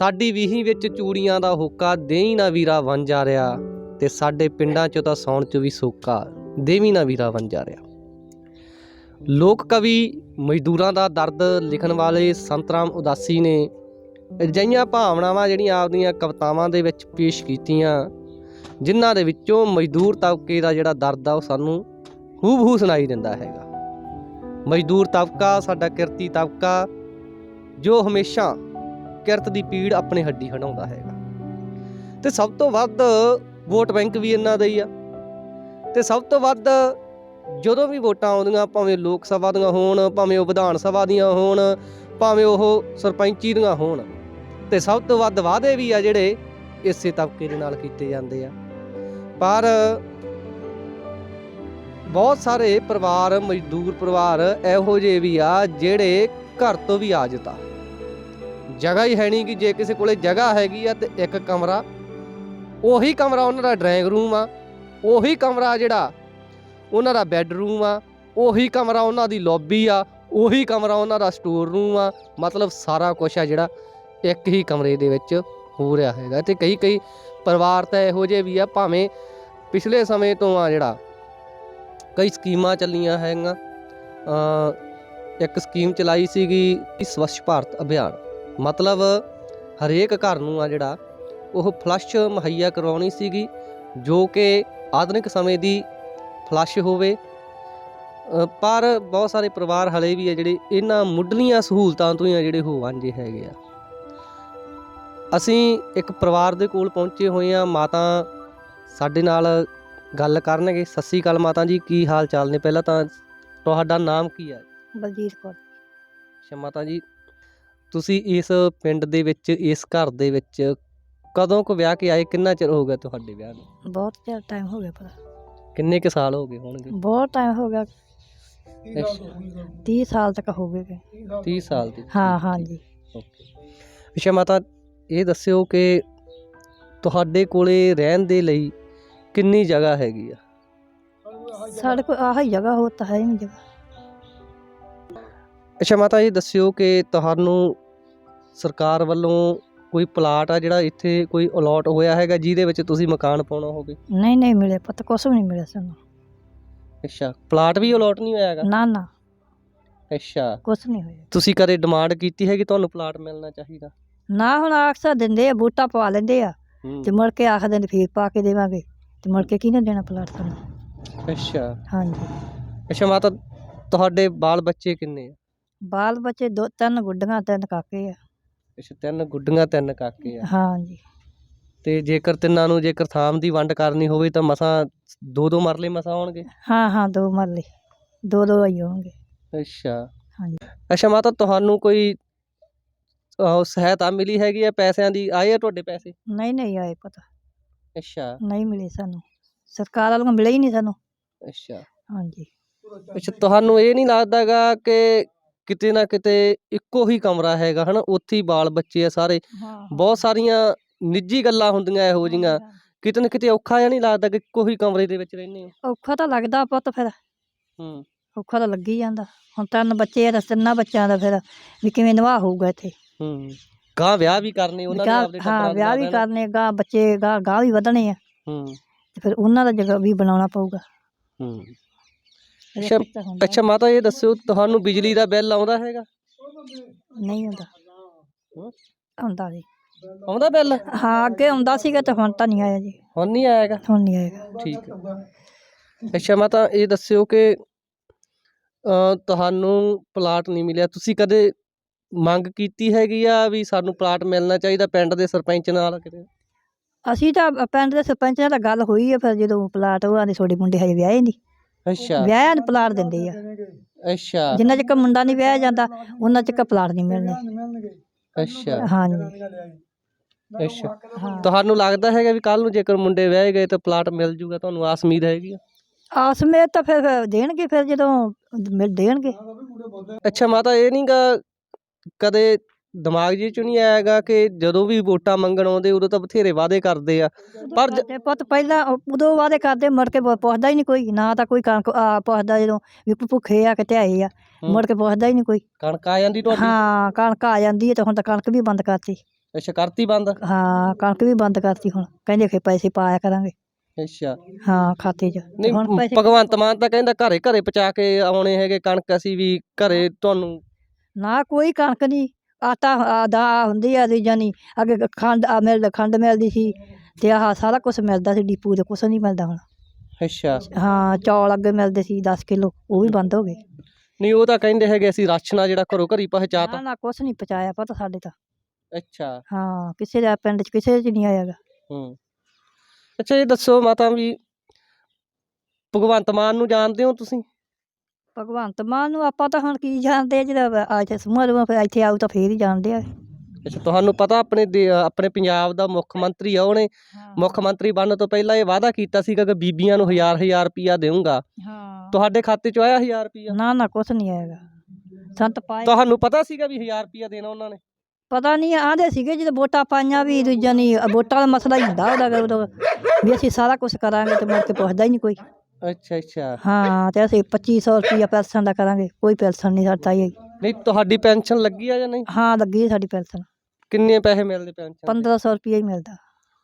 ਸਾਡੀ ਵੀਹੀ ਵਿੱਚ ਚੂੜੀਆਂ ਦਾ ਹੋਕਾ ਦੇਈ ਨਾ ਵੀਰਾ ਬਣ ਜਾ ਰਿਹਾ ਤੇ ਸਾਡੇ ਪਿੰਡਾਂ 'ਚ ਤਾਂ ਸੌਣ 'ਚ ਵੀ ਸੋਕਾ ਦੇਵੀ ਨਾ ਵੀਰਾ ਬਣ ਜਾ ਰਿਹਾ। ਲੋਕ ਕਵੀ ਮਜ਼ਦੂਰਾਂ ਦਾ ਦਰਦ ਲਿਖਣ ਵਾਲੇ ਸੰਤਰਾਮ ਉਦਾਸੀ ਨੇ ਅਜਿਹੀਆਂ ਭਾਵਨਾਵਾਂ ਜਿਹੜੀਆਂ ਆਪਦੀਆਂ ਕਵਿਤਾਵਾਂ ਦੇ ਵਿੱਚ ਪੇਸ਼ ਕੀਤੀਆਂ, ਜਿਨ੍ਹਾਂ ਦੇ ਵਿੱਚੋਂ ਮਜ਼ਦੂਰ ਤਬਕੇ ਦਾ ਜਿਹੜਾ ਦਰਦ ਆ ਉਹ ਸਾਨੂੰ ਹੂਬਹੂ ਸੁਣਾਈ ਦਿੰਦਾ ਹੈਗਾ। ਮਜ਼ਦੂਰ ਤਬਕਾ, ਸਾਡਾ ਕਿਰਤੀ ਤਬਕਾ, ਜੋ ਹਮੇਸ਼ਾ ਕਿਰਤ ਦੀ ਪੀੜ ਆਪਣੇ ਹੱਡੀ ਹਟਾਉਂਦਾ ਹੈਗਾ। ਤੇ ਸਭ ਤੋਂ ਵੱਧ ਵੋਟ ਬੈਂਕ ਵੀ ਇਹਨਾਂ ਦਾ ਹੀ ਆ। ਤੇ ਸਭ ਤੋਂ ਵੱਧ ਜਦੋਂ ਵੀ ਵੋਟਾਂ ਆਉਂਦੀਆਂ, ਭਾਵੇਂ ਲੋਕ ਸਭਾ ਦੀਆਂ ਹੋਣ, ਭਾਵੇਂ ਉਹ ਵਿਧਾਨ ਸਭਾ ਦੀਆਂ ਹੋਣ, ਭਾਵੇਂ ਉਹ ਸਰਪੰਚੀ ਦੀਆਂ ਹੋਣ, ਤੇ ਸਭ ਤੋਂ ਵੱਧ ਵਾਅਦੇ ਵੀ ਆ ਜਿਹੜੇ ਇਸੇ ਤਬਕੇ ਦੇ ਨਾਲ ਕੀਤੇ ਜਾਂਦੇ ਆ। ਪਰ ਬਹੁਤ ਸਾਰੇ ਪਰਿਵਾਰ, ਮਜ਼ਦੂਰ ਪਰਿਵਾਰ ਇਹੋ ਜਿਹੇ ਵੀ ਆ ਜਿਹੜੇ ਘਰ ਤੋਂ ਵੀ ਆਜਤਾ ਜਗ੍ਹਾ ਹੀ ਹੈ ਨਹੀਂ ਕਿ ਜੇ ਕਿਸੇ ਕੋਲੇ ਜਗ੍ਹਾ ਹੈਗੀ ਆ ਤੇ ਇੱਕ ਕਮਰਾ, ਉਹੀ ਕਮਰਾ ਉਹਨਾਂ ਦਾ ਡਰਾਇੰਗ ਰੂਮ ਆ, ਉਹੀ ਕਮਰਾ ਜਿਹੜਾ ਉਹਨਾਂ ਦਾ ਬੈੱਡਰੂਮ ਆ, ਉਹੀ ਕਮਰਾ ਉਹਨਾਂ ਦੀ ਲੌਬੀ ਆ, ਉਹੀ ਕਮਰਾ ਉਹਨਾਂ ਦਾ ਸਟੋਰ ਰੂਮ ਆ, ਮਤਲਬ ਸਾਰਾ ਕੁਝ ਆ ਜਿਹੜਾ ਇੱਕ ਹੀ ਕਮਰੇ ਦੇ ਵਿੱਚ ਹੋ ਰਿਹਾ ਹੈਗਾ ਤੇ ਕਈ ਕਈ ਪਰਿਵਾਰ ਤਾਂ ਇਹੋ ਜਿਹੇ ਵੀ ਆ, ਭਾਵੇਂ ਪਿਛਲੇ ਸਮੇਂ ਤੋਂ ਆ ਜਿਹੜਾ ਕਈ ਸਕੀਮਾਂ ਚੱਲੀਆਂ ਹੈਗੀਆਂ ਇੱਕ ਸਕੀਮ ਚਲਾਈ ਸੀਗੀ ਸਵੱਛ ਭਾਰਤ ਅਭਿਆਨ। ਮਤਲਬ ਹਰੇਕ ਘਰ ਨੂੰ ਆ ਜਿਹੜਾ ਉਹ ਫਲੱਸ਼ ਮੁਹੱਈਆ ਕਰਵਾਉਣੀ ਸੀਗੀ ਜੋ ਕਿ ਆਧੁਨਿਕ ਸਮੇਂ ਦੀ ਫਲੱਸ਼ ਹੋਵੇ। ਪਰ ਬਹੁਤ ਸਾਰੇ ਪਰਿਵਾਰ ਹਲੇ ਵੀ ਆ ਜਿਹੜੇ ਇਹਨਾਂ ਮੁੱਢਲੀਆਂ ਸਹੂਲਤਾਂ ਤੋਂ ਹੀ ਆ ਜਿਹੜੇ ਹੋ ਵਾਂਝੇ ਹੈਗੇ ਆ। ਅਸੀਂ ਇੱਕ ਪਰਿਵਾਰ ਦੇ ਕੋਲ ਪਹੁੰਚੇ ਹੋਏ ਆ ਮਾਤਾ ਸਾਡੇ ਨਾਲ ਗੱਲ ਕਰਨਗੇ। ਸਤਿ ਸ਼੍ਰੀ ਅਕਾਲ ਮਾਤਾ ਜੀ ਕੀ ਹਾਲ ਚਾਲ ਨੇ? ਪਹਿਲਾਂ ਤਾਂ ਤੁਹਾਡਾ ਨਾਮ ਕੀ ਹੈ ਬਲਜੀਤ ਕੌਰ। ਅੱਛਾ ਮਾਤਾ ਜੀ ਤੁਸੀਂ ਇਸ ਪਿੰਡ ਦੇ ਵਿੱਚ ਇਸ ਘਰ ਦੇ ਵਿੱਚ ਕਦੋਂ ਕੁ ਵਿਆਹ ਕੇ ਆਏ? ਕਿੰਨਾ ਚਿਰ ਹੋ ਗਿਆ ਤੁਹਾਡੇ ਵਿਆਹ ਨੂੰ? ਬਹੁਤ ਚਿਰ ਟਾਈਮ ਹੋ ਗਿਆ ਪਰ ਕਿੰਨੇ ਕੁ ਸਾਲ ਹੋ ਗਏ ਹੋਣਗੇ? ਬਹੁਤ ਟਾਈਮ ਹੋ ਗਿਆ। ਅੱਛਾ 30 ਸਾਲ ਤੱਕ ਹੋ ਗਏ। 30 ਸਾਲ ਦੀ। ਹਾਂ ਹਾਂ ਜੀ ਓਕੇ। ਅੱਛਾ ਮਾਤਾ ਇਹ ਦੱਸਿਓ ਕਿ ਤੁਹਾਡੇ ਕੋਲੇ ਰਹਿਣ ਦੇ ਲਈ ਕਿੰਨੀ ਜਗ੍ਹਾ ਹੈਗੀ ਆ? ਸਾਡੇ ਕੋਲ ਆਹ ਹੀ ਜਗ੍ਹਾ ਹੋ ਤਾਂ ਹੈ ਹੀ ਨਹੀਂ ਜਗ੍ਹਾ। ਅੱਛਾ ਮਾਤਾ ਇਹ ਦੱਸਿਓ ਕਿ ਤੁਹਾਨੂੰ ਸਰਕਾਰ ਵੱਲੋਂ ਕੋਈ ਪਲਾਟ ਆ ਜਿਹੜਾ ਇੱਥੇ ਕੋਈ ਅਲਾਟ ਹੋਇਆ ਹੈਗਾ ਜਿਹਦੇ ਵਿੱਚ ਤੁਸੀਂ ਮਕਾਨ ਪਾਉਣਾ ਹੋਵੇ? ਨਹੀਂ ਨਹੀਂ ਮਿਲੇ ਪਤਾ ਕੁਛ ਵੀ ਨਹੀਂ ਮਿਲਿਆ ਸਾਨੂੰ। ਅੱਛਾ ਪਲਾਟ ਵੀ ਅਲਾਟ ਨਹੀਂ ਹੋਇਆ ਹੈਗਾ? ਨਾ ਨਾ। ਅੱਛਾ। ਕੁਛ ਨਹੀਂ ਹੋਇਆ। ਤੁਸੀਂ ਕਦੇ ਡਿਮਾਂਡ ਕੀਤੀ ਹੈ ਕਿ ਤੁਹਾਨੂੰ ਪਲਾਟ ਮਿਲਣਾ ਚਾਹੀਦਾ? ਨਾ ਹੁਣ ਅਕਸਰ ਦਿੰਦੇ ਆ ਬੂਟਾ ਪਵਾ ਲੈਂਦੇ ਆ। ਹੂੰ। ਤੇ ਮੁੜ ਕੇ ਆਖਦੇ ਨੇ ਫੇਰ ਪਾ ਕੇ ਦੇਵਾਂਗੇ। ਤੇ ਮੁੜ ਕੇ ਕਿਹਨੇ ਦੇਣਾ ਪਲਾਟ ਸਾਨੂੰ? ਅੱਛਾ। ਹਾਂਜੀ। ਅੱਛਾ ਮਾਤਾ ਤੁਹਾਡੇ ਬਾਲ ਬੱਚੇ ਕਿੰਨੇ ਆ? ਬਾਲ ਬੱਚੇ ਦੋ ਤਿੰਨ ਗੁੱਡੀਆਂ ਤਿੰਨ ਕਾਕੇ ਆ। ਅੱਛਾ ਤਿੰਨ ਗੁੱਡੀਆਂ ਤਿੰਨ ਕਾਕੇ ਆ। ਹਾਂਜੀ। ਤੇ ਜੇਕਰ ਤਿੰਨਾਂ ਨੂੰ ਜੇਕਰ ਥਾਮ ਦੀ ਵੰਡ ਕਰਨੀ ਹੋਵੇ ਤਾਂ ਮਸਾਂ ਦੋ ਦੋ ਮਰਲੇ ਮਸਾਂ ਹੋਣਗੇ? ਹਾਂ ਹਾਂ ਦੋ ਮਰਲੇ। ਦੋ ਦੋ ਆਈ ਹੋਣਗੇ। ਅੱਛਾ। ਹਾਂਜੀ। ਅੱਛਾ ਮਾਤਾ ਤੁਹਾਨੂੰ ਕੋਈ ਅਹ, ਸਹਾਇਤਾ ਮਿਲੀ ਹੈਗੀ ਆ ਪੈਸਿਆਂ ਦੀ? ਆਏ ਆ ਤੁਹਾਡੇ ਪੈਸੇ? ਨਹੀਂ ਨਹੀਂ ਆਏ ਪਤਾ। ਅੱਛਾ। ਨਹੀਂ ਮਿਲੇ ਸਾਨੂੰ। ਸਰਕਾਰ ਵੱਲੋਂ ਮਿਲੇ ਹੀ ਨਹੀਂ ਸਾਨੂੰ। ਅੱਛਾ। ਹਾਂਜੀ। ਅੱਛਾ ਤੁਹਾਨੂੰ ਇਹ ਨਹੀਂ ਲੱਗਦਾਗਾ ਕਿ ਕਿਤੇ ਨਾ ਕਿਤੇ ਇੱਕੋ ਹੀ ਕਮਰਾ ਹੈਗਾ ਹਨਾ? ਉੱਥੇ ਹੀ ਬਾਲ ਬੱਚੇ ਆ ਸਾਰੇ। ਬਹੁਤ ਸਾਰੀਆਂ ਨਿੱਜੀ ਗੱਲਾਂ ਹੁੰਦੀਆਂ ਇਹੋ ਜਿਹੀਆਂ। ਕਿਤੇ ਨਾ ਕਿਤੇ ਔਖਾ ਜਿਹਾ ਨਹੀਂ ਲੱਗਦਾ ਕਿ ਇੱਕੋ ਹੀ ਕਮਰੇ ਦੇ ਵਿੱਚ ਰਹਿੰਦੇ ਹੋ। ਔਖਾ ਤਾਂ ਲੱਗਦਾ ਪੁੱਤ ਫਿਰ। ਹੂੰ। ਔਖਾ ਤਾਂ ਲੱਗੀ ਜਾਂਦਾ। ਹੁਣ ਤਿੰਨ ਬੱਚੇ ਆ ਤਾਂ ਤਿੰਨਾਂ ਬੱਚਿਆਂ ਦਾ ਫਿਰ ਵੀ ਕਿਵੇਂ ਨਿਵਾਹ ਹੋਊਗਾ ਇੱਥੇ? ਹੂੰ। ਗਾਂ ਵਿਆਹ ਵੀ ਕਰਨੇ ਉਹਨਾਂ ਨੇ ਆਪਦੇ ਹਾਂ ਟੱਬਰਾਂ ਵਿਆਹ ਵੀ ਨਾਲ ਕਰਨੇ ਗਾਂ ਬੱਚੇ ਗਾਂ ਗਾਂ ਵੀ ਵਧਣੇ ਆ। ਹੂੰ। ਤੇ ਫਿਰ ਉਹਨਾਂ ਦਾ ਜਗ੍ਹਾ ਵੀ ਬਣਾਉਣਾ ਪਊਗਾ। ਹੂੰ। ਅੱਛਾ- ਤਾਂ ਹੁੰਦਾ ਅੱਛਾ ਮਾਤਾ ਇਹ ਦੱਸਿਓ ਤੁਹਾਨੂੰ ਬਿਜਲੀ ਦਾ ਬਿੱਲ ਆਉਂਦਾ ਹੈਗਾ? ਨਹੀਂ ਹੁੰਦਾ? ਆਉਂਦਾ ਜੀ। ਆਉਂਦਾ ਬਿੱਲ? ਹਾਂ ਅੱਗੇ ਆਉਂਦਾ ਸੀਗਾ ਤੇ ਹੁਣ ਤਾਂ ਨਹੀਂ ਆਇਆ ਜੀ। ਹੁਣ ਨਹੀਂ ਆਏਗਾ ਹੁਣ ਨਹੀਂ ਆਏਗਾ ਠੀਕ ਹੈ। ਅੱਛਾ ਮਾਤਾ ਇਹ ਦੱਸਿਓ ਕਿ ਅ, ਤੁਹਾਨੂੰ ਪਲਾਟ ਨਹੀਂ ਮਿਲਿਆ। ਤੁਸੀਂ ਕਦੇ ਮੰਗ ਕੀਤੀ ਹੈਗੀ ਆ ਵੀ ਸਾਨੂੰ ਪਲਾਟ ਮਿਲਣਾ ਚਾਹੀਦਾ ਪਿੰਡ ਦੇ ਸਰਪੰਚ ਨਾਲ ਕਿਤੇ? ਅਸੀਂ ਤਾਂ ਪਿੰਡ ਦੇ ਸਰਪੰਚ ਨਾਲ ਤਾਂ ਗੱਲ ਹੋਈ ਹੈ ਫਿਰ ਜਦੋਂ ਪਲਾਟ ਉਹ ਆਂਦੇ ਤੁਹਾਡੇ ਮੁੰਡੇ ਹਜੇ ਵਿਆਹੇ ਨਹੀਂ ਅੱਛਾ। ਵਿਆਹਿਆਂ ਨੂੰ ਪਲਾਟ ਦਿੰਦੇ ਆ। ਅੱਛਾ। ਜਿੰਨਾ ਚਿਰ ਮੁੰਡਾ ਨਹੀਂ ਵਿਆਹਿਆ ਜਾਂਦਾ ਉਹਨਾਂ ਚਿਰ ਪਲਾਟ ਨਹੀਂ ਮਿਲਣੇ। ਅੱਛਾ। ਹਾਂਜੀ। ਅੱਛਾ। ਹਾਂ। ਤੁਹਾਨੂੰ ਲੱਗਦਾ ਹੈਗਾ ਵੀ ਕੱਲ ਨੂੰ ਜੇਕਰ ਮੁੰਡੇ ਵਿਆਹੇ ਗਏ ਤਾਂ ਪਲਾਟ ਮਿਲ ਜੂਗਾ ਤੁਹਾਨੂੰ ਆਸ ਉਮੀਦ ਹੈਗੀ ਆ? ਆਸ ਮੇ ਤਾਂ ਫਿਰ ਫਿਰ ਦੇਣਗੇ ਫਿਰ ਜਦੋਂ ਮਿਲ ਦੇਣਗੇ। ਅੱਛਾ ਮਾਤਾ ਇਹ ਨਹੀਂਗਾ ਕਦੇ ਦਿਮਾਗ ਜੀ ਚ ਨਹੀਂ ਆਏਗਾ ਕਿ ਜਦੋਂ ਵੀ ਵੋਟਾਂ ਮੰਗਣ ਆਉਂਦੇ ਉਦੋਂ ਤਾਂ ਬਥੇਰੇ ਵਾਅਦੇ ਕਰਦੇ ਆ। ਪਰ ਜ- ਤੇ ਪੁੱਤ ਪਹਿਲਾਂ ਉਹ- ਉਦੋਂ ਵਾਅਦੇ ਕਰਦੇ ਮੁੜ ਕੇ ਪੁ- ਪੁੱਛਦਾ ਹੀ ਨਹੀਂ ਕੋਈ ਨਾ ਤਾਂ ਕੋਈ ਕਣਕ ਆ ਪੁੱਛਦਾ ਜਦੋਂ ਵੀ ਭੁੱਖੇ ਆ ਕਿ ਧਿਆਏ ਆ ਹੂੰ। ਮੁੜ ਕੇ ਪੁੱਛਦਾ ਹੀ ਨਹੀਂ ਕੋਈ। ਕਣਕ ਆ ਜਾਂਦੀ ਤੁਹਾਡੀ? ਹਾਂ ਕਣਕ ਆ ਜਾਂਦੀ ਹੈ ਤੇ ਹੁਣ ਤਾਂ ਕਣਕ ਵੀ ਬੰਦ ਕਰਤੀ। ਅੱਛਾ ਕਰਤੀ ਬੰਦ? ਹਾਂ ਕਣਕ ਵੀ ਬੰਦ ਕਰਤੀ ਹੁਣ। ਕਹਿੰਦੇ ਕਿ ਪੈਸੇ ਪਾਇਆ ਕਰਾਂਗੇ। ਅੱਛਾ। ਹਾਂ ਖਾਤੇ 'ਚ। ਤੇ ਨਹੀਂ ਹੁਣ ਪੈਸੇ ਭਗਵੰਤ ਮਾਨ ਤਾਂ ਕਹਿੰਦਾ ਘਰੇ ਘਰੇ ਪਹੁੰਚਾ ਕੇ ਆਉਣੇ ਹੈਗੇ ਕਣਕ ਅਸੀਂ ਵੀ ਘਰੇ ਤੁਹਾਨੂੰ ਨਾ ਕੋਈ ਕਣਕ ਨਹੀਂ। ਆਟਾ ਦਾ ਹੁੰਦੀ ਆ ਦੂਜਾ ਨਹੀਂ ਅੱਗੇ ਖੰਡ ਆ ਮਿਲ ਖੰਡ ਮਿਲਦੀ ਸੀ ਤੇ ਆਹ ਸਾਰਾ ਕੁਝ ਮਿਲਦਾ ਸੀ ਡੀਪੂ ਦੇ ਕੁਝ ਨਹੀਂ ਮਿਲਦਾ ਹੁਣ। ਅੱਛਾ। ਹਾਂ ਚੌਲ ਅੱਗੇ ਮਿਲਦੇ ਸੀ 10 ਕਿਲੋ ਉਹ ਵੀ ਬੰਦ ਹੋ ਗਏ। ਨਹੀਂ ਉਹ ਤਾਂ ਕਹਿੰਦੇ ਹੈਗੇ ਅਸੀਂ ਰਾਸ਼ਨ ਆ ਜਿਹੜਾ ਘਰੋਂ ਘਰੀ ਪਹੁੰਚਾਤਾ ਨਾ ਨਾ ਕੁਝ ਨਹੀਂ ਪਹੁੰਚਾਇਆ ਪਤਾ ਸਾਡੇ ਤਾਂ। ਅੱਛਾ। ਹਾਂ ਕਿਸੇ ਦਾ ਪਿੰਡ 'ਚ ਕਿਸੇ 'ਚ ਨਹੀਂ ਆਇਆਗਾ ਹੂੰ। ਅੱਛਾ ਇਹ ਦੱਸੋ ਮਾਤਾ ਵੀ ਭਗਵੰਤ ਮਾਨ ਨੂੰ ਜਾਣਦੇ ਹੋ ਤੁਸੀਂ? ਭਗਵੰਤ ਮਾਨ ਨੂੰ ਆਪਾਂ ਤਾਂ ਹੁਣ ਕੀ ਜਾਣਦੇ ਆ ਜਿਹੜਾ ਅੱਜ ਸਮੂਹ ਫਿਰ ਇੱਥੇ ਆਊ ਤਾਂ ਫੇਰ ਹੀ ਜਾਣਦੇ ਆ। ਅੱਛਾ ਤੁਹਾਨੂੰ ਪਤਾ ਆਪਣੇ ਦੇ- ਆਪਣੇ ਪੰਜਾਬ ਦਾ ਮੁੱਖ ਮੰਤਰੀ ਆ ਉਹਨੇ ਮੁੱਖ ਮੰਤਰੀ ਬਣਨ ਤੋਂ ਪਹਿਲਾਂ ਇਹ ਵਾਅਦਾ ਕੀਤਾ ਸੀਗਾ ਕਿ ਬੀਬੀਆਂ ਨੂੰ ਹਜ਼ਾਰ ਹਜ਼ਾਰ ਰੁਪਿਆ ਦੇਵਾਂਗਾ ਹਾਂ। ਤੁਹਾਡੇ ਖਾਤੇ 'ਚ ਆਇਆ ਹਜ਼ਾਰ ਰੁਪਿਆ ਨਾ ਨਾ ਕੁਛ ਨਹੀਂ ਆਏਗਾ ਸੰਤ ਪਾਏ। ਤੁਹਾਨੂੰ ਪਤਾ ਸੀਗਾ ਵੀ ਹਜ਼ਾਰ ਰੁਪਿਆ ਦੇਣਾ ਉਹਨਾਂ ਨੇ? ਪਤਾ ਨਹੀਂ ਆਂਦੇ ਸੀਗੇ ਜਦੋਂ ਵੋਟਾਂ ਪਾਈਆਂ ਵੀ ਦੂਜਾ ਨਹੀਂ ਵੋਟਾਂ ਦਾ ਮਸਲਾ ਹੀ ਹੁੰਦਾ ਉਹਦਾ ਉਦੋਂ ਵੀ ਅਸੀਂ ਸਾਰਾ ਕੁਝ ਕਰਾਂਗੇ ਤੇ ਮੁੜ ਕੇ ਪੁੱਛਦਾ ਹੀ ਨਹੀਂ ਕੋਈ। ਅੱਛਾ ਅੱਛਾ। ਹਾਂ ਤੇ ਅਸੀਂ 2500 ਰੁਪਈਆ ਪੈਨਸ਼ਨ ਦਾ ਕਰਾਂਗੇ ਕੋਈ ਪੈਨਸ਼ਨ ਨਹੀਂ ਸਾਡਾ ਹੀ ਨਹੀਂ ਤੁਹਾਡੀ ਪੈਨਸ਼ਨ ਲੱਗੀ ਆ ਜਾਂ ਨਹੀਂ? ਹਾਂ ਲੱਗੀ ਹੈ ਸਾਡੀ ਪੈਨਸ਼ਨ। ਕਿੰਨੇ ਪੈਸੇ ਮਿਲਦੇ ਪੈਨਸ਼ਨ 1500 ਰੁਪਈਆ ਹੀ ਮਿਲਦਾ।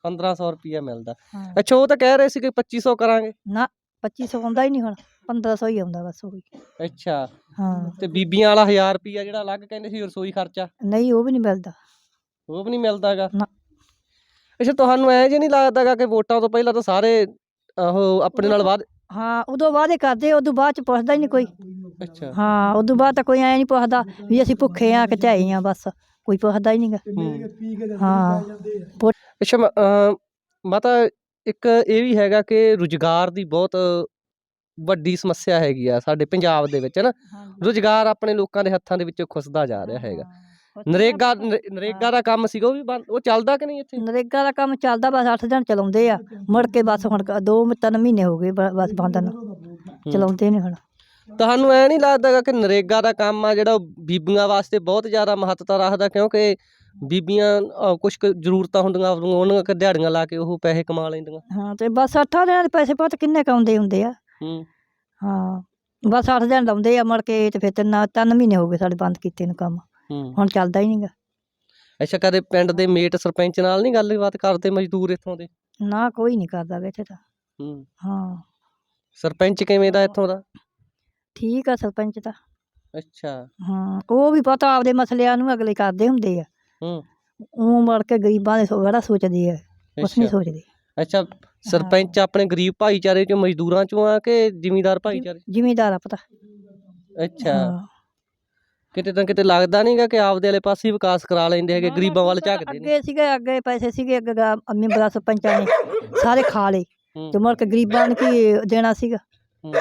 1500 ਰੁਪਿਆ ਮਿਲਦਾ। ਹਾਂ। ਅੱਛਾ ਉਹ ਤਾਂ ਕਹਿ ਰਹੇ ਸੀ ਕਿ 2500 ਕਰਾਂਗੇ। ਨਾ 2500 ਆਉਂਦਾ ਹੀ ਨਹੀਂ ਹੁਣ 1500 ਹੀ ਆਉਂਦਾ ਬਸ ਉਹੀ। ਅੱਛਾ। ਹਾਂ। ਤੇ ਬੀਬੀਆਂ ਵਾਲਾ 1000 ਰੁਪਿਆ ਜਿਹੜਾ ਅਲੱਗ ਕਹਿੰਦੇ ਸੀ ਰਸੋਈ ਖਰਚਾ? ਨਹੀਂ ਉਹ ਵੀ ਨਹੀਂ ਮਿਲਦਾ। ਉਹ ਵੀ ਨਹੀਂ ਮਿਲਦਾਗਾ? ਨਾ। ਅੱਛਾ ਤੁਹਾਨੂੰ ਐ ਜੇ ਨਹੀਂ ਲੱਗਦਾਗਾ ਕਿ ਵੋਟਾਂ ਤੋਂ ਪਹਿਲਾਂ ਤਾਂ ਸਾਰੇ ਉਹ ਆਪਣੇ ਨਾਲ ਵਾਦ ਹਾਂ ਉਦੋਂ ਵਾਅਦੇ ਕਰਦੇ ਉਦੋਂ ਬਾਅਦ ਚ ਪੁੱਛਦਾ ਹੀ ਨਹੀਂ ਕੋਈ। ਅੱਛਾ। ਹਾਂ ਉਦੋਂ ਬਾਅਦ ਤਾਂ ਕੋਈ ਐ ਨਹੀਂ ਪੁੱਛਦਾ ਵੀ ਅਸੀਂ ਭੁੱਖੇ ਆ ਕਿ ਝਾਈ ਆ ਬਸ। ਕੋਈ ਪੁੱਛਦਾ ਹੀ ਨਹੀਂਗਾ ਹੂੰ। ਅੱਛਾ ਮ- ਅਮ ਮਾਤਾ ਇੱਕ ਇਹ ਵੀ ਹੈਗਾ ਕਿ ਰੁਜ਼ਗਾਰ ਦੀ ਬਹੁਤ ਵੱਡੀ ਸਮੱਸਿਆ ਹੈਗੀ ਆ ਸਾਡੇ ਪੰਜਾਬ ਦੇ ਵਿੱਚ ਹੈ ਨਾ? ਰੁਜ਼ਗਾਰ ਆਪਣੇ ਲੋਕਾਂ ਦੇ ਹੱਥਾਂ ਦੇ ਵਿੱਚੋਂ ਖੁੱਸਦਾ ਜਾ ਰਿਹਾ ਹੈਗਾ। ਨਰੇਗਾ ਨਰੇ- ਨਰੇਗਾ ਦਾ ਕੰਮ ਸੀਗਾ ਉਹ ਵੀ ਬੰਦ ਉਹ ਚੱਲਦਾ ਕਿ ਨਹੀਂ ਇੱਥੇ? ਨਰੇਗਾ ਦਾ ਕੰਮ ਚੱਲਦਾ ਬਸ 8 ਦਿਨ ਚਲਾਉਂਦੇ ਆ। ਮੁੜ ਕੇ ਬਸ ਹੁਣ ਕ- ਦੋ ਤਿੰਨ ਮਹੀਨੇ ਹੋ ਗਏ ਬ- ਬਸ ਬੰਦ ਨੂੰ। ਚਲਾਉਂਦੇ ਨਹੀਂ ਹੁਣ। ਤੁਹਾਨੂੰ ਐ ਨਹੀਂ ਲੱਗਦਾਗਾ ਕਿ ਨਰੇਗਾ ਦਾ ਕੰਮ ਆ ਜਿਹੜਾ ਉਹ ਬੀਬੀਆਂ ਵਾਸਤੇ ਬਹੁਤ ਜ਼ਿਆਦਾ ਮਹੱਤਤਾ ਰੱਖਦਾ ਕਿਉਂਕਿ ਬੀਬੀਆਂ ਕੁਝ ਜ਼ਰੂਰਤਾਂ ਹੁੰਦੀਆਂ ਉਹਨਾਂ ਕਿ ਦਿਹਾੜੀਆਂ ਲਾ ਕੇ ਉਹ ਪੈਸੇ ਕਮਾ ਲੈਂਦੀਆਂ। ਹਾਂ ਤੇ ਬਸ 8 ਦਿਨਾਂ ਦੇ ਪੈਸੇ ਪਤ ਕਿੰਨੇ ਕੁ ਆਉਂਦੇ ਹੁੰਦੇ ਆ? ਹੂੰ। ਹਾਂ ਬਸ 8 ਦਿਨ ਲਾਉਂਦੇ ਆ ਮੁੜ ਕੇ ਤੇ ਫਿਰ ਤਿੰਨ ਤਿੰਨ ਮਹੀਨੇ ਹੋ ਗਏ ਸਾਡੇ ਬੰਦ ਕੀਤੇ ਨੂੰ ਕੰਮ। ਹੂੰ। ਹੁਣ ਚੱਲਦਾ ਹੀ ਨਹੀਂਗਾ। ਅੱਛਾ ਕਦੇ ਪਿੰਡ ਦੇ ਮੇਟ ਸਰਪੰਚ ਨਾਲ ਨਹੀਂ ਗੱਲਬਾਤ ਕਰਦੇ ਮਜ਼ਦੂਰ ਇੱਥੋਂ ਦੇ? ਨਾ ਕੋਈ ਨਹੀਂ ਕਰਦਾ ਵੇ ਇੱਥੇ ਤਾਂ। ਹੂੰ। ਹਾਂ। ਸਰਪੰਚ ਕਿਵੇਂ ਦਾ ਇੱਥੋਂ ਦਾ? ਠੀਕ ਆ ਸਰਪੰਚ ਤਾਂ। ਅੱਛਾ। ਹਾਂ ਉਹ ਵੀ ਪਤਾ ਆਪਦੇ ਮਸਲਿਆਂ ਨੂੰ ਅਗਲੇ ਕਰਦੇ ਹੁੰਦੇ ਆ। ਹੂੰ। ਉਹ ਮੁੜ ਕੇ ਗਰੀਬਾਂ ਦੇ ਬੜਾ ਸੋਚਦੇ ਆ। ਕੁਛ ਨਹੀਂ ਸੋਚਦੇ। ਅੱਛਾ ਸਰਪੰਚ ਆਪਣੇ ਗਰੀਬ ਭਾਈਚਾਰੇ ਚੋਂ ਮਜ਼ਦੂਰਾਂ ਚੋਂ ਆ ਕਿ ਜ਼ਿਮੀਂਦਾਰ ਭਾਈਚਾਰੇ? ਜ਼ਿਮੀਦਾਰ ਆ ਪਤਾ। ਅੱਛਾ। ਕਿਤੇ ਤਾਂ ਕਿਤੇ ਲੱਗਦਾ ਨਹੀਂਗਾ ਕਿ ਆਪਦੇ ਵਾਲੇ ਪਾਸੇ ਹੀ ਵਿਕਾਸ ਕਰਾ ਲੈਂਦੇ ਹੈਗੇ ਗਰੀਬਾਂ ਵੱਲ ਝਾਕਦੇ ਨੇ। ਅੱਗੇ ਸੀਗੇ ਅੱਗੇ ਪੈਸੇ ਸੀਗੇ ਅੱਗੇ ਗਾ- ਮੈਂਬਰਾਂ ਸਰਪੰਚਾਂ ਨੇ ਸਾਰੇ ਖਾ ਲਏ। ਹੂੰ, ਤੇ ਮੁੜ ਕੇ ਗਰੀਬਾਂ ਨੂੰ ਕੀ ਦੇਣਾ ਸੀਗਾ? ਹੂੰ,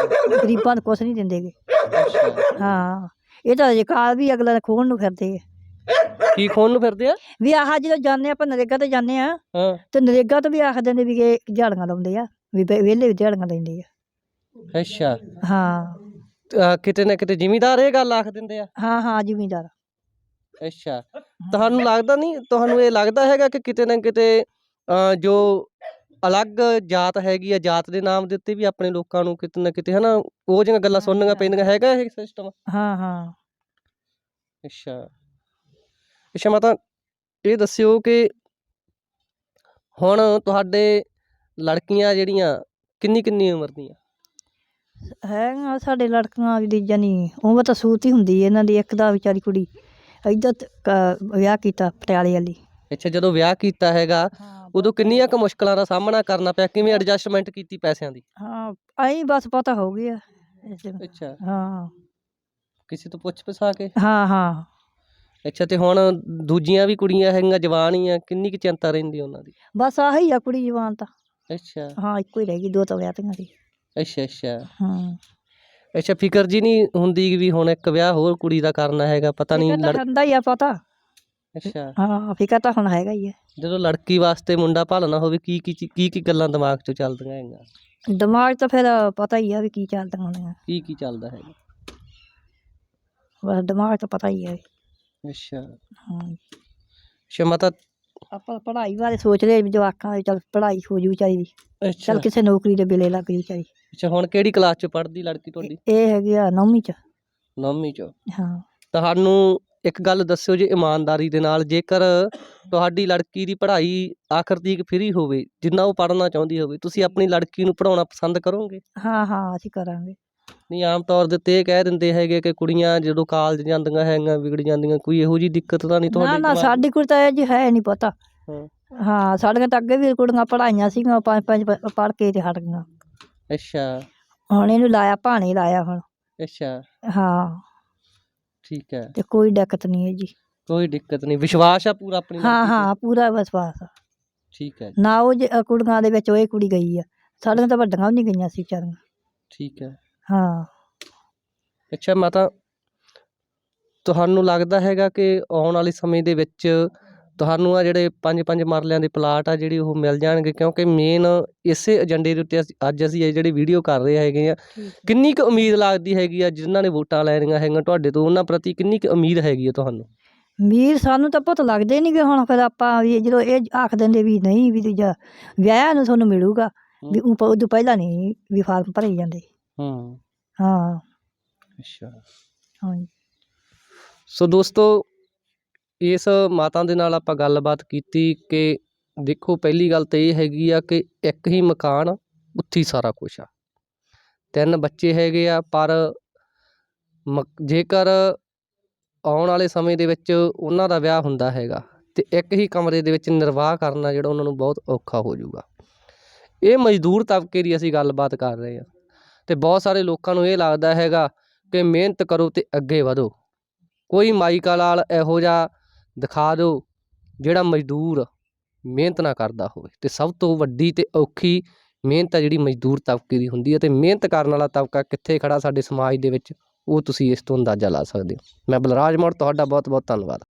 ਗਰੀਬਾਂ ਨੂੰ ਕੁਛ ਨਹੀਂ ਦਿੰਦੇਗੇ ਅੱਛਾ। ਹਾਂ ਇਹ ਤਾਂ ਅਜਕਾਰ ਵੀ ਅਗਲਾ ਖੋਣ ਨੂੰ ਫਿਰਦੇ ਆ। ਕੀ ਖੋਣ ਨੂੰ ਫਿਰਦੇ ਆ? ਵੀ ਆਹ ਜਦੋਂ ਜਾਂਦੇ ਆਪਾਂ ਨਰੇਗਾ ਤੇ ਜਾਂਦੇ ਆ ਹਾਂ। ਤੇ ਨਰੇਗਾ ਤੋਂ ਵੀ ਆਖਦੇ ਨੇ ਵੀ ਇਹ ਦਿਹਾੜੀਆਂ ਲਾਉਂਦੇ ਆ ਵੀ ਵੇ- ਵਿਹਲੇ ਵੀ ਦਿਹਾੜੀਆਂ ਲੈਂਦੇ ਆ। ਅੱਛਾ। ਹਾਂ। ਅਹ ਕਿਤੇ ਨਾ ਕਿਤੇ ਜ਼ਿਮੀਂਦਾਰ ਇਹ ਗੱਲ ਆਖ ਦਿੰਦੇ ਆ। ਹਾਂ ਹਾਂ ਜ਼ਿਮੀਦਾਰ। ਅੱਛਾ। ਤੁਹਾਨੂੰ ਲੱਗਦਾ ਨਹੀਂ ਤੁਹਾਨੂੰ ਇਹ ਲੱਗਦਾ ਹੈਗਾ ਕਿ ਕਿਤੇ ਨਾ ਕਿਤੇ ਅਹ, ਜੋ ਅਲੱਗ ਜਾਤ ਹੈਗੀ ਆ ਜਾਤ ਦੇ ਨਾਮ ਦੇ ਉੱਤੇ ਵੀ ਆਪਣੇ ਲੋਕਾਂ ਨੂੰ ਕਿਤੇ ਨਾ ਕਿਤੇ ਹਨਾ ਉਹ ਜਿਹੀਆਂ ਗੱਲਾਂ ਸੁਣਨੀਆਂ ਪੈਂਦੀਆਂ ਹੈਗਾ ਇਹ ਸਿਸਟਮ ਹਾਂ ਹਾਂ। ਅੱਛਾ। ਅੱਛਾ ਮਾਤਾ ਇਹ ਦੱਸਿਓ ਕਿ ਹੁਣ ਤੁਹਾਡੇ ਲੜਕੀਆਂ ਜਿਹੜੀਆਂ ਕਿੰਨੀ ਕਿੰਨੀ ਉਮਰ ਦੀਆਂ? ਹੈਗਾ ਸਾਡੇ ਲੜਕੀਆਂ ਦੀ ਜਾਨੀ ਉਮਰ ਤਾਂ ਸੂਤ ਹੀ ਹੁੰਦੀ ਹੈ ਇਹਨਾਂ ਦੀ ਇੱਕ ਦਾ ਵਿਚਾਰੀ ਕੁੜੀ। ਇੱਧਰ ਵਿਆਹ ਕੀਤਾ ਪਟਿਆਲੇ ਵਾਲੀ। ਅੱਛਾ ਜਦੋਂ ਵਿਆਹ ਕੀਤਾ ਹੈਗਾ ਉਦੋਂ ਕਿੰਨੀਆਂ ਕੁ ਮੁਸ਼ਕਲਾਂ ਦਾ ਸਾਹਮਣਾ ਕਰਨਾ ਪਿਆ? ਕਿਵੇਂ ਐਡਜਸਟਮੈਂਟ ਕੀਤੀ ਪੈਸਿਆਂ ਦੀ? ਹਾਂ ਐਂ ਬਸ ਪਤਾ ਹੋ ਗਿਆ। ਅੱਛਾ। ਹਾਂ। ਕਿਸੇ ਤੋਂ ਪੁੱਛ ਪਸਾ ਕੇ? ਹਾਂ ਹਾਂ। ਅੱਛਾ ਤੇ ਹੁਣ ਦੂਜੀਆਂ ਵੀ ਕੁੜੀਆਂ ਹੈਗੀਆਂ ਜਵਾਨ ਹੀ ਆ ਕਿੰਨੀ ਕੁ ਚਿੰਤਾ ਰਹਿੰਦੀ ਉਹਨਾਂ ਦੀ? ਬਸ ਆਹੀ ਆ ਕੁੜੀ ਜਵਾਨ ਤਾਂ। ਅੱਛਾ। ਹਾਂ ਇੱਕੋ ਹੀ ਰਹਿ ਗਈ ਦੋ ਤਾਂ ਵਿਆਹਤੀਆਂ ਸੀ ਅੱਛਾ ਅੱਛਾ। ਹਾਂ। ਅੱਛਾ ਫਿਕਰ ਜੀ ਨਹੀਂ ਹੁੰਦੀ ਵੀ ਹੁਣ ਇੱਕ ਵਿਆਹ ਹੋਰ ਕੁੜੀ ਦਾ ਕਰਨਾ ਹੈਗਾ ਪਤਾ ਨਹੀਂ ਫਿਕਰ ਤਾਂ ਲੜ ਹੁੰਦਾ ਹੀ ਆ ਪਤਾ। ਅੱਛਾ। ਹਾਂ ਫਿਕਰ ਤਾਂ ਹੁਣ ਹੈਗਾ ਹੀ ਹੈ ਜਦੋਂ ਲੜਕੀ ਵਾਸਤੇ ਮੁੰਡਾ ਭਾਲਣਾ ਹੋਵੇ ਕੀ ਕੀ ਚੀ- ਕੀ ਕੀ ਗੱਲਾਂ ਦਿਮਾਗ 'ਚੋਂ ਚੱਲਦੀਆਂ ਹੈਗੀਆਂ? ਦਿਮਾਗ ਤਾਂ ਫਿਰ ਪਤਾ ਹੀ ਆ ਵੀ ਕੀ ਚੱਲਦਾ ਹੋਣਾ ਕੀ ਕੀ ਚੱਲਦਾ ਹੈਗਾ? ਬਸ ਦਿਮਾਗ ਤਾਂ ਪਤਾ ਹੀ ਹੈ ਅੱਛਾ। ਹਾਂ। ਅੱਛਾ ਮਾਤਾ ਆਪਾਂ ਪੜ੍ਹਾਈ ਬਾਰੇ ਸੋਚਦੇ ਵੀ ਜਵਾਕਾਂ ਦੀ ਚੱਲ ਪੜ੍ਹਾਈ ਹੋ ਜੂ ਚਾਹੀਦੀ ਅੱਛਾ। ਚੱਲ ਕਿਸੇ ਨੌਕਰੀ ਦੇ ਬਿਲੇ ਲੱਗ ਜੂ ਚਾਹੀਦੀ ਅੱਛਾ ਹੁਣ ਕਿਹੜੀ ਕਲਾਸ 'ਚ ਪੜ੍ਹਦੀ ਲੜਕੀ ਤੁਹਾਡੀ? ਇਹ ਹੈਗੀ ਆ ਨੌਵੀਂ ਚ। ਨੌਵੀਂ 'ਚ। ਹਾਂ। ਤੁਹਾਨੂੰ ਇੱਕ ਗੱਲ ਦੱਸਿਓ ਜੀ ਇਮਾਨਦਾਰੀ ਦੇ ਨਾਲ ਜੇਕਰ ਤੁਹਾਡੀ ਲੜਕੀ ਦੀ ਪੜ੍ਹਾਈ ਆਖਰ ਤੀਕ ਫ੍ਰੀ ਹੋਵੇ ਜਿੰਨਾ ਉਹ ਪੜ੍ਹਨਾ ਚਾਹੁੰਦੀ ਹੋਵੇ ਤੁਸੀਂ ਆਪਣੀ ਲੜਕੀ ਨੂੰ ਪੜ੍ਹਾਉਣਾ ਪਸੰਦ ਕਰੋਗੇ? ਹਾਂ ਹਾਂ ਅਸੀਂ ਕਰਾਂਗੇ। ਨਹੀਂ ਆਮ ਤੌਰ ਦੇ ਉੱਤੇ ਇਹ ਕਹਿ ਦਿੰਦੇ ਹੈਗੇ ਕਿ ਕੁੜੀਆਂ ਜਦੋਂ ਕਾਲਜ ਜਾਂਦੀਆਂ ਹੈਗੀਆਂ ਵਿਗੜ ਜਾਂਦੀਆਂ ਕੋਈ ਇਹੋ ਜੀ ਦਿੱਕਤ ਤਾਂ ਨਹੀਂ ਨਾ ਤੁਹਾਡੇ ਨਾ 'ਚ? ਸਾਡੀ ਕੁੜੀ ਤਾਂ ਇਹ ਜੀ ਹੈ ਨਹੀਂ ਪਤਾ। ਹਾਂ। ਹਾਂ ਸਾਡੀਆਂ ਤਾਂ ਅੱਗੇ ਵੀ ਕੁੜੀਆਂ ਪੜਾਈਆਂ ਸੀਗੀਆਂ ਪੰਜ ਪੰਜ ਪੜ੍ਹ ਕੇ ਤੇ ਹਟ ਗਈਆਂ। ਅੱਛਾ। ਹੁਣ ਇਹਨੂੰ ਲਾਇਆ ਭਾਣੇ ਲਾਇਆ ਹੁਣ। ਅੱਛਾ। ਹਾਂ। ਠੀਕ ਹੈ। ਤੇ ਕੋਈ ਦਿੱਕਤ ਨਹੀਂ ਹੈ ਜੀ। ਕੋਈ ਦਿੱਕਤ ਨਹੀਂ ਵਿਸ਼ਵਾਸ ਆ ਪੂਰਾ ਆਪਣੀ ਹਾਂ ਲੜਕੀ ਤੇ? ਹਾਂ ਪੂਰਾ ਵਿਸ਼ਵਾਸ ਆ। ਠੀਕ ਹੈ ਜੀ, ਨਾ ਉਹ ਜੇ- ਅ, ਕੁੜੀਆਂ ਦੇ ਵਿੱਚ ਉਹ ਇਹ ਕੁੜੀ ਗਈ ਆ। ਸਾਡੀਆਂ ਤਾਂ ਵੱਡੀਆਂ ਵੀ ਨਹੀਂ ਗਈਆਂ ਸੀ ਵਿਚਾਰੀਆਂ। ਠੀਕ ਹੈ। ਹਾਂ। ਅੱਛਾ ਮਾਤਾ ਤੁਹਾਨੂੰ ਲੱਗਦਾ ਹੈਗਾ ਕਿ ਆਉਣ ਵਾਲੇ ਸਮੇਂ ਦੇ ਵਿੱਚ ਤੁਹਾਨੂੰ ਆ ਜਿਹੜੇ ਪੰਜ ਪੰਜ ਮਰਲਿਆਂ ਦੇ ਪਲਾਟ ਆ ਜਿਹੜੀ ਉਹ ਮਿਲ ਜਾਣਗੇ? ਕਿਉਂਕਿ ਮੇਨ ਇਸੇ ਏਜੰਡੇ ਦੇ ਉੱਤੇ ਅਸੀਂ- ਅੱਜ ਅਸੀਂ ਇਹ ਜਿਹੜੀ ਵੀਡੀਓ ਕਰ ਰਹੇ ਹੈਗੇ ਆ ਕਿੰਨੀ ਕੁ ਉਮੀਦ ਲੱਗਦੀ ਹੈਗੀ ਆ ਜਿਨ੍ਹਾਂ ਨੇ ਵੋਟਾਂ ਲੈਣੀਆਂ ਹੈਗੀਆਂ ਤੁਹਾਡੇ ਤੋਂ? ਉਹਨਾਂ ਪ੍ਰਤੀ ਕਿੰਨੀ ਕੁ ਉਮੀਦ ਹੈਗੀ ਆ ਤੁਹਾਨੂੰ? ਮੀਰ ਸਾਨੂੰ ਤਾਂ ਪਤਾ ਲੱਗਦੇ ਨਹੀਂ ਕਿ ਹੁਣ ਫਿਰ ਆਪਾਂ ਵੀ ਜਦੋਂ ਇਹ ਆਖ ਦਿੰਦੇ ਵੀ ਨਹੀਂ ਵੀ ਦੂਜਾ ਵਿਆਹ ਨੂੰ ਤੁਹਾਨੂੰ ਮਿਲੂਗਾ ਵੀ ਉਹ ਪ- ਉਦੋਂ ਪਹਿਲਾਂ ਨਹੀਂ ਵੀ ਫਾਰਮ ਭਰੇ ਜਾਂਦੇ। ਹੂੰ। ਹਾਂ। ਅੱਛਾ। ਹਾਂਜੀ ਸੋ ਦੋਸਤੋ ਇਸ ਮਾਤਾ ਦੇ ਨਾਲ ਆਪਾਂ ਗੱਲਬਾਤ ਕੀਤੀ ਕਿ ਦੇਖੋ ਪਹਿਲੀ ਗੱਲ ਤਾਂ ਇਹ ਹੈਗੀ ਆ ਕਿ ਇੱਕ ਹੀ ਮਕਾਨ ਉੱਥੀ ਸਾਰਾ ਕੁਝ ਆ। ਤਿੰਨ ਬੱਚੇ ਹੈਗੇ ਆ ਪਰ ਮਕ- ਜੇਕਰ ਆਉਣ ਵਾਲੇ ਸਮੇਂ ਦੇ ਵਿੱਚ ਉਹਨਾਂ ਦਾ ਵਿਆਹ ਹੁੰਦਾ ਹੈਗਾ ਤੇ ਇੱਕ ਹੀ ਕਮਰੇ ਦੇ ਵਿੱਚ ਨਿਰਵਾਹ ਕਰਨਾ ਜਿਹੜਾ ਉਹਨਾਂ ਨੂੰ ਬਹੁਤ ਔਖਾ ਹੋ ਜਾਊਗਾ। ਇਹ ਮਜ਼ਦੂਰ ਤਬਕੇ ਦੀ ਅਸੀਂ ਗੱਲਬਾਤ ਕਰ ਰਹੇ ਹਾਂ ਤੇ ਬਹੁਤ ਸਾਰੇ ਲੋਕਾਂ ਨੂੰ ਇਹ ਲੱਗਦਾ ਹੈਗਾ ਕਿ ਮਿਹਨਤ ਕਰੋ ਤੇ ਅੱਗੇ ਵਧੋ। ਕੋਈ ਮਾਈਕਾ ਲਾਲ ਇਹੋ ਜਿਹਾ ਦਿਖਾ ਦਿਓ ਜਿਹੜਾ ਮਜ਼ਦੂਰ ਮਿਹਨਤ ਨਾ ਕਰਦਾ ਹੋਵੇ ਤੇ ਸਭ ਤੋਂ ਵੱਡੀ ਤੇ ਔਖੀ ਮਿਹਨਤ ਆ ਜਿਹੜੀ ਮਜ਼ਦੂਰ ਤਬਕੇ ਦੀ ਹੁੰਦੀ ਹੈ ਤੇ ਮਿਹਨਤ ਕਰਨ ਵਾਲਾ ਤਬਕਾ ਕਿੱਥੇ ਖੜਾ ਸਾਡੇ ਸਮਾਜ ਦੇ ਵਿੱਚ, ਉਹ ਤੁਸੀਂ ਇਸ ਤੋਂ ਅੰਦਾਜ਼ਾ ਲਾ ਸਕਦੇ ਹੋ। ਮੈਂ ਬਲਰਾਜ ਮੋੜ, ਤੁਹਾਡਾ ਬਹੁਤ ਬਹੁਤ ਧੰਨਵਾਦ।